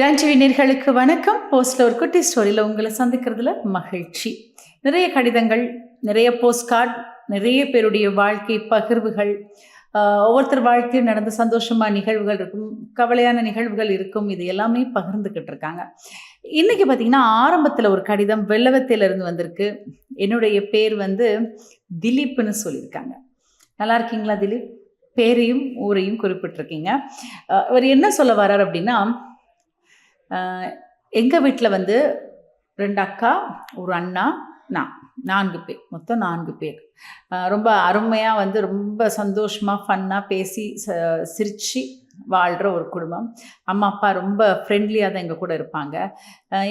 டான்டிவி நேர்களுக்கு வணக்கம். போஸ்டில் ஒரு குட்டி ஸ்டோரியில் உங்களை சந்திக்கிறதுல மகிழ்ச்சி. நிறைய கடிதங்கள் நிறைய போஸ்ட் கார்டு நிறைய பேருடைய வாழ்க்கை பகிர்வுகள் ஒவ்வொருத்தர் வாழ்க்கையில் நடந்த சந்தோஷமாக நிகழ்வுகள் இருக்கும் கவலையான நிகழ்வுகள் இருக்கும் இது எல்லாமே பகிர்ந்துக்கிட்டு இருக்காங்க. இன்றைக்கி பார்த்தீங்கன்னா ஆரம்பத்தில் ஒரு கடிதம் வெள்ளவத்திலிருந்து வந்திருக்கு. என்னுடைய பேர் வந்து திலீப்னு சொல்லியிருக்காங்க. நல்லா இருக்கீங்களா திலீப்? பேரையும் ஊரையும் குறிப்பிட்டிருக்கீங்க. அவர் என்ன சொல்ல வர்றார் அப்படின்னா எங்கள் வீட்டில் வந்து ரெண்டு அக்கா ஒரு அண்ணா நான் நான்கு பேர். மொத்தம் நான்கு பேர். ரொம்ப அருமையாக வந்து ரொம்ப சந்தோஷமாக ஃபன்னாக பேசி ச சிரித்து வாழ்கிற ஒரு குடும்பம். அம்மா அப்பா ரொம்ப ஃப்ரெண்ட்லியாக தான் எங்கள் கூட இருப்பாங்க.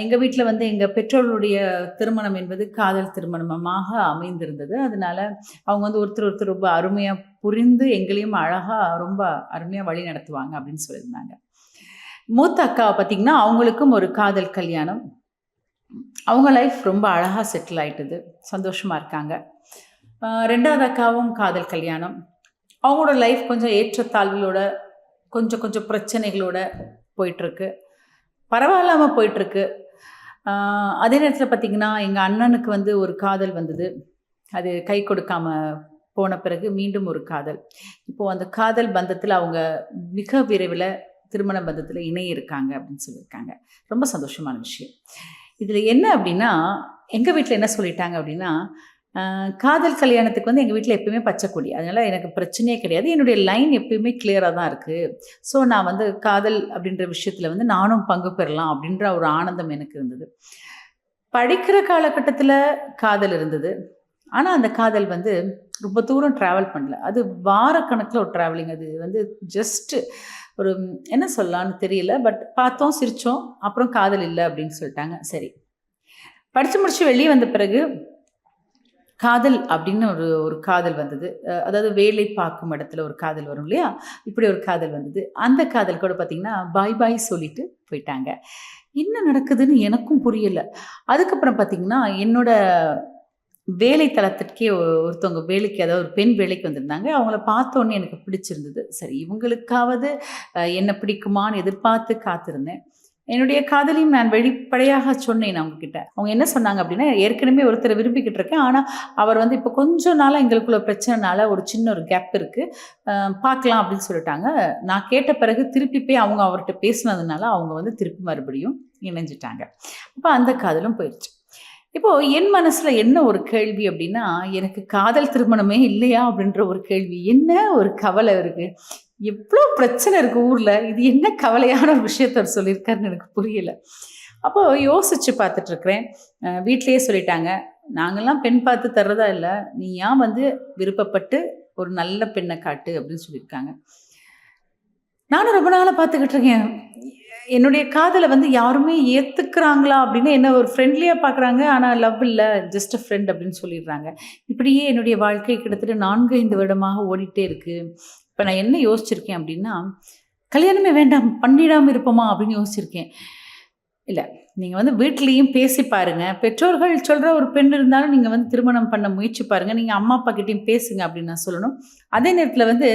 எங்கள் வீட்டில் வந்து எங்கள் பெற்றோர்களுடைய திருமணம் என்பது காதல் திருமணமாக அமைந்திருந்தது. அதனால அவங்க வந்து ஒருத்தர் ஒருத்தர் ரொம்ப அருமையாக புரிந்து எங்களையும் அழகாக ரொம்ப அருமையாக வழி நடத்துவாங்க அப்படின்னு சொல்லியிருந்தாங்க. மூத்த அக்காவை பார்த்திங்கன்னா அவங்களுக்கும் ஒரு காதல் கல்யாணம். அவங்க லைஃப் ரொம்ப அழகாக செட்டில் ஆயிட்டுது. சந்தோஷமாக இருக்காங்க. ரெண்டாவது அக்காவும் காதல் கல்யாணம். அவங்களோட லைஃப் கொஞ்சம் ஏற்றத்தாழ்வுகளோட கொஞ்சம் கொஞ்சம் பிரச்சனைகளோட போயிட்டுருக்கு. பரவாயில்லாமல் போயிட்டுருக்கு. அதே நேரத்தில் பார்த்திங்கன்னா எங்கள் அண்ணனுக்கு வந்து ஒரு காதல் வந்தது. அது கை கொடுக்காம போன பிறகு மீண்டும் ஒரு காதல். இப்போது அந்த காதல் பந்தத்தில் அவங்க மிக விரைவில் திருமண பந்தத்தில் இணைய இருக்காங்க அப்படின்னு சொல்லியிருக்காங்க. ரொம்ப சந்தோஷமான விஷயம். இதில் என்ன அப்படின்னா எங்கள் வீட்டில் என்ன சொல்லிட்டாங்க அப்படின்னா காதல் கல்யாணத்துக்கு வந்து எங்கள் வீட்டில் எப்பயுமே பச்சைக்கொடி அதனால் எனக்கு பிரச்சனையே கிடையாது. என்னுடைய லைன் எப்பயுமே கிளியராக தான் இருக்குது ஸோ நான் வந்து காதல் அப்படின்ற விஷயத்தில் வந்து நானும் பங்கு பெறலாம் அப்படின்ற ஒரு ஆனந்தம் எனக்கு இருந்தது. படிக்கிற காலகட்டத்தில் காதல் இருந்தது. ஆனால் அந்த காதல் வந்து ரொம்ப தூரம் ட்ராவல் பண்ணல. அது வாரக்கணக்கில் ஒரு ட்ராவலிங் அது வந்து ஜஸ்ட்டு ஒரு என்ன சொல்லலாம்னு தெரியல பட் பார்த்தோம் சிரித்தோம் அப்புறம் காதல் இல்லை அப்படின்னு சொல்லிட்டாங்க. சரி. படித்து முடிச்சு வெளியே வந்த பிறகு காதல் அப்படின்னு ஒரு ஒரு காதல் வந்தது. அதாவது வேலை பார்க்கும் இடத்துல ஒரு காதல் வரும் இல்லையா? இப்படி ஒரு காதல் வந்தது. அந்த காதல் கூட பார்த்தீங்கன்னா பாய் பாய் சொல்லிட்டு போயிட்டாங்க. என்ன நடக்குதுன்னு எனக்கும் புரியல. அதுக்கப்புறம் பார்த்தீங்கன்னா என்னோட வேலை தளத்திற்கே ஒருத்தவங்க வேலைக்கு அதாவது ஒரு பெண் வேலைக்கு வந்திருந்தாங்க. அவங்கள பார்த்தோன்னே எனக்கு பிடிச்சிருந்தது. சரி இவங்களுக்காவது என்ன பிடிக்குமான்னு எதிர்பார்த்து காத்திருந்தேன். என்னுடைய காதலையும் நான் வெளிப்படையாக சொன்னேன் அவங்க கிட்ட அவங்க என்ன சொன்னாங்க அப்படின்னா ஏற்கனவே ஒருத்தரை விரும்பிக்கிட்டு இருக்கேன். ஆனால் அவர் வந்து இப்போ கொஞ்ச நாளாக எங்களுக்குள்ள பிரச்சனைனால ஒரு சின்ன ஒரு கேப் இருக்குது பார்க்கலாம் அப்படின்னு சொல்லிட்டாங்க. நான் கேட்ட பிறகு திருப்பி போய் அவங்க அவர்கிட்ட பேசினதுனால அவங்க வந்து திருப்பி மறுபடியும் இணைஞ்சிட்டாங்க. அப்போ அந்த காதலும் போயிடுச்சு இப்போ என் மனசுல என்ன ஒரு கேள்வி அப்படின்னா எனக்கு காதல் திருமணமே இல்லையா அப்படின்ற ஒரு கேள்வி. என்ன ஒரு கவலை இருக்கு? எவ்வளோ பிரச்சனை இருக்கு ஊர்ல. இது என்ன கவலையான ஒரு விஷயத்த அவர் சொல்லியிருக்காருன்னு எனக்கு புரியல. அப்போ யோசிச்சு பார்த்துட்டு இருக்கிறேன் வீட்லயே சொல்லிட்டாங்க. நாங்கள்லாம் பெண் பார்த்து தர்றதா இல்லை. நீ ஏன் வந்து விருப்பப்பட்டு ஒரு நல்ல பெண்ணை காட்டு? அப்படின்னு சொல்லியிருக்காங்க. நானும் ரொம்ப நாளாக பார்த்துக்கிட்டு இருக்கேன். என்னுடைய காதலை வந்து யாருமே ஏற்றுக்கிறாங்களா அப்படின்னு என்ன ஒரு ஃப்ரெண்ட்லியாக பார்க்குறாங்க ஆனால் லவ் இல்லை ஜஸ்ட் அ ஃப்ரெண்ட் அப்படின்னு சொல்லிடுறாங்க. இப்படியே என்னுடைய வாழ்க்கை கிட்டத்தட்ட நான்கு ஐந்து வருடமாக ஓடிட்டே இருக்குது இப்போ நான் என்ன யோசிச்சிருக்கேன் அப்படின்னா கல்யாணமே வேண்டாம் பண்ணிடாமல் இருப்போமா அப்படின்னு யோசிச்சிருக்கேன். இல்லை நீங்கள் வந்து வீட்லேயும் பேசி பாருங்கள் பெற்றோர்கள் சொல்கிற ஒரு பெண் இருந்தாலும் நீங்கள் வந்து திருமணம் பண்ண முயற்சி பாருங்கள் நீங்கள் அம்மா அப்பா கிட்டேயும் பேசுங்க அப்படின்னு நான் சொல்லணும். அதே நேரத்தில் வந்து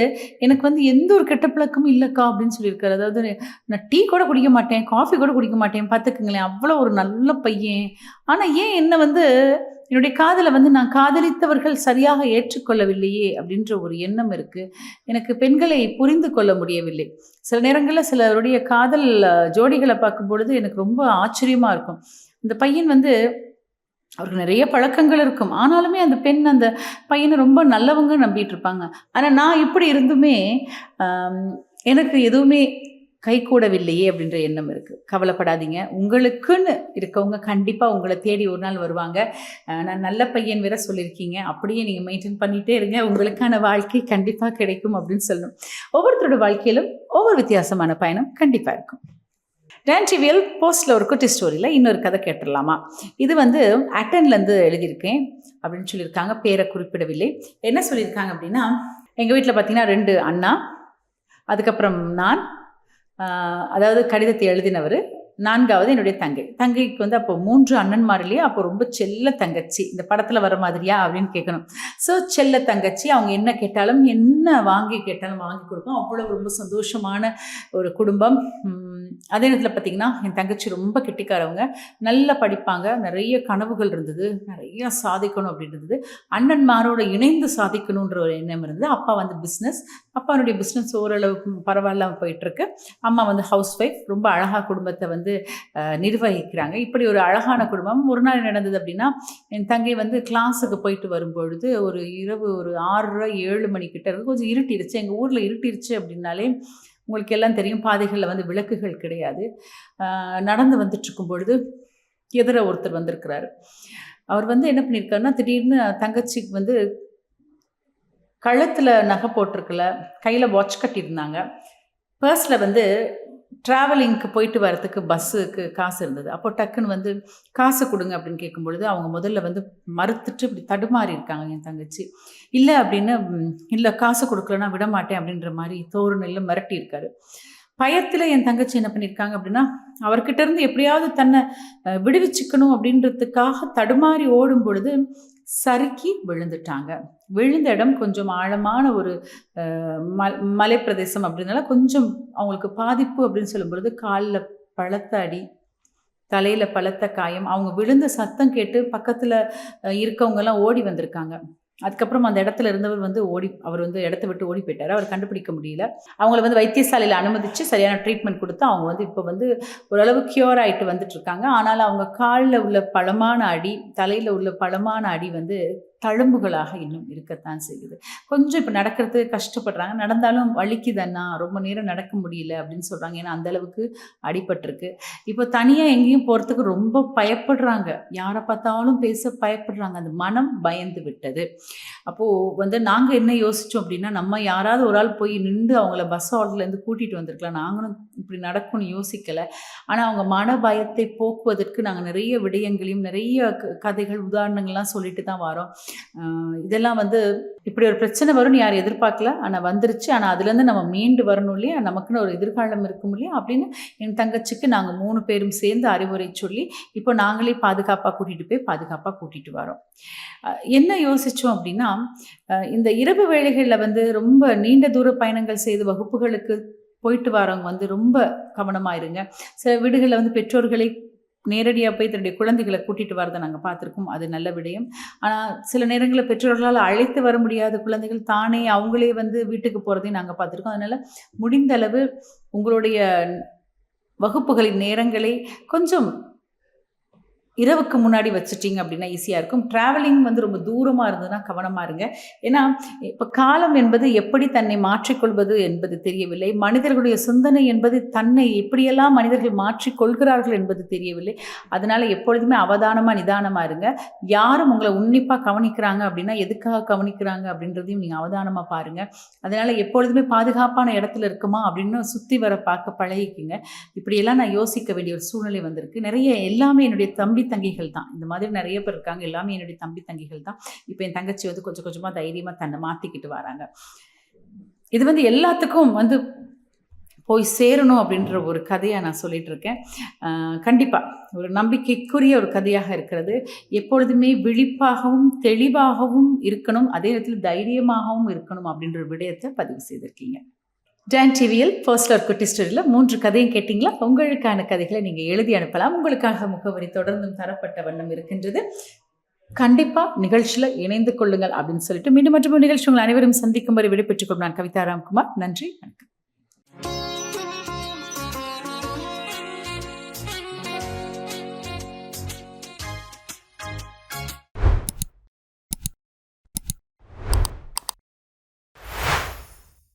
எனக்கு வந்து எந்த ஒரு கெட்ட பழக்கமும் இல்லைக்கா அப்படின்னு சொல்லியிருக்காரு. அதாவது நான் டீ கூட குடிக்க மாட்டேன் காஃபி கூட குடிக்க மாட்டேன். பார்த்துக்குங்களேன் அவ்வளோ ஒரு நல்ல பையன். ஆனால் ஏன் என்ன வந்து என்னுடைய காதலை வந்து நான் காதலித்தவர்கள் சரியாக ஏற்றுக்கொள்ளவில்லையே அப்படின்ற ஒரு எண்ணம் இருக்குது எனக்கு பெண்களை புரிந்து கொள்ள முடியவில்லை. சில நேரங்களில் சிலருடைய காதல் ஜோடிகளை பார்க்கும் பொழுது எனக்கு ரொம்ப ஆச்சரியமாக இருக்கும். இந்த பையன் வந்து அவருக்கு நிறைய பழக்கங்கள் இருக்கும். ஆனாலுமே அந்த பெண் அந்த பையனை ரொம்ப நல்லவங்க நம்பிட்டு இருப்பாங்க. ஆனால் நான் இப்படி இருந்துமே எனக்கு எதுவுமே கைகூடவில்லையே அப்படின்ற எண்ணம் இருக்குது கவலைப்படாதீங்க. உங்களுக்குன்னு இருக்கவங்க கண்டிப்பாக உங்களை தேடி ஒரு நாள் வருவாங்க. நான் நல்ல பையன் வேற சொல்லியிருக்கீங்க. அப்படியே நீங்கள் மெயின்டைன் பண்ணிகிட்டே இருங்க. உங்களுக்கான வாழ்க்கை கண்டிப்பாக கிடைக்கும் அப்படின்னு சொல்லணும். ஒவ்வொருத்தரோட வாழ்க்கையிலும் ஒவ்வொரு வித்தியாசமான பயணம் கண்டிப்பாக இருக்கும். டான்டிவியல் போஸ்டில் ஒரு குட்டி ஸ்டோரியில் இன்னொரு கதை கேட்டுடலாமா? இது வந்து அட்டன்லேருந்து எழுதியிருக்கேன் அப்படின்னு சொல்லியிருக்காங்க. பேரை குறிப்பிடவில்லை. என்ன சொல்லியிருக்காங்க அப்படின்னா எங்கள் வீட்டில் பார்த்தீங்கன்னா ரெண்டு அண்ணா அதுக்கப்புறம் நான் அதாவது கடிதத்தை எழுதினவர். நான்காவது என்னுடைய தங்கை. தங்கைக்கு வந்து அப்போ மூன்று அண்ணன்மாரிலேயே அப்போ ரொம்ப செல்ல தங்கச்சி. இந்த படத்தில் வர மாதிரியா அப்படின்னு கேட்கணும் ஸோ செல்ல தங்கச்சி அவங்க என்ன கேட்டாலும் என்ன வாங்கி கேட்டாலும் வாங்கி கொடுப்போம். அவ்வளோ ரொம்ப சந்தோஷமான ஒரு குடும்பம். அதே நேரத்தில் பார்த்தீங்கன்னா என் தங்கச்சி ரொம்ப கெட்டிக்காரவங்க. நல்லா படிப்பாங்க. நிறைய கனவுகள் இருந்தது. நிறைய சாதிக்கணும் அப்படின்னு இருந்தது. அண்ணன்மாரோட இணைந்து சாதிக்கணுன்ற ஒரு எண்ணம் இருந்தது. அப்பா வந்து பிஸ்னஸ் அப்பானுடைய பிஸ்னஸ் ஓரளவுக்கு பரவாயில்லாம போயிட்டுருக்கு. அம்மா வந்து ஹவுஸ் ஒய்ஃப் ரொம்ப அழகாக குடும்பத்தை வந்து நிர்வகிக்கிறாங்க. இப்படி ஒரு அழகான குடும்பம். ஒரு நாள் நடந்தது அப்படின்னா என் தங்கை வந்து கிளாஸுக்கு போயிட்டு வரும்பொழுது ஒரு இரவு ஒரு ஆறரை ஏழு மணிக்கிட்ட இருக்கு. கொஞ்சம் இருட்டிருச்சு. எங்கள் ஊரில் இருட்டிருச்சு அப்படின்னாலே உங்களுக்கு எல்லாம் தெரியும் பாதைகளில் வந்து விளக்குகள் கிடையாது. நடந்து வந்துட்டுருக்கும் பொழுது எதிர ஒருத்தர் வந்திருக்கிறார். அவர் வந்து என்ன பண்ணியிருக்காருன்னா திடீர்னு தங்கச்சிக்கு வந்து கழுத்தில் நகை போட்டிருக்கல கையில் வாட்ச் கட்டியிருந்தாங்க. பர்ஸில் வந்து ட்ராவலிங்க்கு போயிட்டு வரத்துக்கு பஸ்ஸுக்கு காசு இருந்தது. அப்போ டக்குன்னு வந்து காசு கொடுங்க அப்படின்னு கேட்கும் பொழுது அவங்க முதல்ல வந்து மறுத்துட்டு இப்படி தடுமாறி இருக்காங்க என் தங்கச்சி. இல்லை அப்படின்னு இல்லை காசு கொடுக்கலன்னா விட மாட்டேன் அப்படின்ற மாதிரி தோறு நெல்ல மிரட்டி இருக்காரு. பயத்தில் என் தங்கச்சி என்ன பண்ணியிருக்காங்க அப்படின்னா அவர்கிட்ட இருந்து எப்படியாவது தன்னை விடுவிச்சுக்கணும் அப்படின்றதுக்காக தடுமாறி ஓடும் பொழுது சறுக்கி விழுந்துட்டாங்க. விழுந்த இடம் கொஞ்சம் ஆழமான ஒரு மலை மலைப்பிரதேசம் அப்படின்னால கொஞ்சம் அவங்களுக்கு பாதிப்பு அப்படின்னு சொல்லும் பொழுது காலில் பழத்த அடி தலையில் பலத்த காயம் அவங்க விழுந்த சத்தம் கேட்டு பக்கத்தில் இருக்கவங்கெல்லாம் ஓடி வந்திருக்காங்க. அதுக்கப்புறம் அந்த இடத்துல இருந்தவர் வந்து ஓடி அவர் வந்து இடத்த விட்டு ஓடி போயிட்டார். அவர் கண்டுபிடிக்க முடியல. அவங்கள வந்து வைத்தியசாலையில் அனுமதித்து சரியான ட்ரீட்மெண்ட் கொடுத்து அவங்க வந்து இப்போ வந்து ஓரளவு க்யூர் ஆகிட்டு வந்துட்டு இருக்காங்க. ஆனால் அவங்க காலில் உள்ள பழமான அடி தலையில் உள்ள பழமான அடி வந்து தழும்புகளாக இன்னும் இருக்கத்தான் செய்யுது. கொஞ்சம் இப்போ நடக்கிறதுக்கு கஷ்டப்படுறாங்க. நடந்தாலும் வலிக்குதண்ணா ரொம்ப நேரம் நடக்க முடியல அப்படின்னு சொல்கிறாங்க ஏன்னா அந்தளவுக்கு அடிபட்டிருக்கு. இப்போ தனியாக எங்கேயும் போகிறதுக்கு ரொம்ப பயப்படுறாங்க. யாரை பார்த்தாலும் பேச பயப்படுறாங்க. அந்த மனம் பயந்து விட்டது. அப்போது வந்து நாங்கள் என்ன யோசித்தோம் அப்படின்னா நம்ம யாராவது ஒரு ஆள் போய் நின்று அவங்கள பஸ் ஆர்டர்லேருந்து கூட்டிகிட்டு வந்திருக்கலாம். நாங்களும் இப்படி நடக்கும்னு யோசிக்கலை. ஆனால் அவங்க மன பயத்தை போக்குவதற்கு நாங்கள் நிறைய விடயங்களையும் நிறைய க- கதைகள் உதாரணங்கள்லாம் சொல்லிட்டு தான் வரோம். இதெல்லாம் வந்து இப்படி ஒரு பிரச்சனை வரும்னு யாரும் எதிர்பார்க்கல. ஆனால் வந்துருச்சு. ஆனால் அதுலேருந்து நம்ம மீண்டு வரணும் இல்லையா? நமக்குன்னு ஒரு எதிர்காலம் இருக்கும் இல்லையா? அப்படின்னு என் தங்கச்சிக்கு நாங்கள் மூணு பேரும் சேர்ந்து அறிவுரை சொல்லி இப்போ நாங்களே பாதுகாப்பாக கூட்டிகிட்டு போய் பாதுகாப்பாக கூட்டிகிட்டு வரோம். என்ன யோசித்தோம் அப்படின்னா இந்த இரவு வேளைகளில் வந்து ரொம்ப நீண்ட தூர பயணங்கள் செய்து வகுப்புகளுக்கு போயிட்டு வரவங்க வந்து ரொம்ப கவனமாக இருங்க. சில வீடுகளில் வந்து பெற்றோர்களை நேரடியாக போய் தன்னுடைய குழந்தைகளை கூட்டிகிட்டு வரதை நாங்கள் பார்த்துருக்கோம். அது நல்ல விடயம். ஆனால் சில நேரங்களில் பெற்றோர்களால் அழைத்து வர முடியாத குழந்தைகள் தானே அவங்களே வந்து வீட்டுக்கு போகிறதையும் நாங்கள் பார்த்துருக்கோம். அதனால் முடிந்த அளவு உங்களுடைய வகுப்புகளின் நேரங்களை கொஞ்சம் இரவுக்கு முன்னாடி வச்சுட்டிங்க அப்படின்னா ஈஸியாக இருக்கும். ட்ராவலிங் வந்து ரொம்ப தூரமாக இருந்ததுன்னா கவனமாக இருங்க. ஏன்னா இப்போ காலம் என்பது எப்படி தன்னை மாற்றிக்கொள்வது என்பது தெரியவில்லை. மனிதர்களுடைய சிந்தனை என்பது தன்னை எப்படியெல்லாம் மனிதர்கள் மாற்றிக்கொள்கிறார்கள் என்பது தெரியவில்லை. அதனால் எப்பொழுதுமே அவதானமாக நிதானமாக இருங்க. யாரும் உங்களை உன்னிப்பாக கவனிக்கிறாங்க அப்படின்னா எதுக்காக கவனிக்கிறாங்க அப்படின்றதையும் நீங்கள் அவதானமாக பாருங்கள் அதனால் எப்பொழுதுமே பாதுகாப்பான இடத்துல இருக்குமா அப்படின்னு சுற்றி வர பார்க்க பழகிக்குங்க. இப்படியெல்லாம் நான் யோசிக்க வேண்டிய ஒரு சூழ்நிலை வந்திருக்கு. நிறைய எல்லாமே என்னுடைய தம்பி தங்கிகள் தான். இந்த மாதிரி நிறைய பேர் இருக்காங்க. எல்லாமே என்னுடைய தம்பி தங்கிகள் தான். இப்போ என் தங்கச்சி வந்து கொஞ்சம் கொஞ்சமாக தைரியமாக தன்னை மாற்றிக்கிட்டு வராங்க. இது வந்து எல்லாத்துக்கும் வந்து போய் சேரணும் அப்படின்ற ஒரு கதையாக நான் சொல்லிட்டு இருக்கேன். கண்டிப்பாக ஒரு நம்பிக்கைக்குரிய ஒரு கதையாக இருக்கிறது. எப்பொழுதுமே விழிப்பாகவும் தெளிவாகவும் இருக்கணும். அதே நேரத்தில் தைரியமாகவும் இருக்கணும் அப்படின்ற ஒரு விடயத்தை பதிவு செய்திருக்கீங்க. டான் டிவியில் ஃபர்ஸ்ட் குட்டி ஸ்டோரியில் மூன்று கதையும் கேட்டிங்களா? உங்களுக்கான கதைகளை நீங்கள் எழுதி அனுப்பலாம். உங்களுக்காக முகவரி தொடர்ந்தும் தரப்பட்ட வண்ணம் இருக்கின்றது. கண்டிப்பாக நிகழ்ச்சியில் இணைந்து கொள்ளுங்கள் அப்படின்னு சொல்லிட்டு மீண்டும் மற்றும் நிகழ்ச்சி உங்கள் அனைவரும் சந்திக்கும் வரை விடைபெற்றுக் கொள்ளும் நான் கவிதா ராம்குமார். நன்றி வணக்கம்.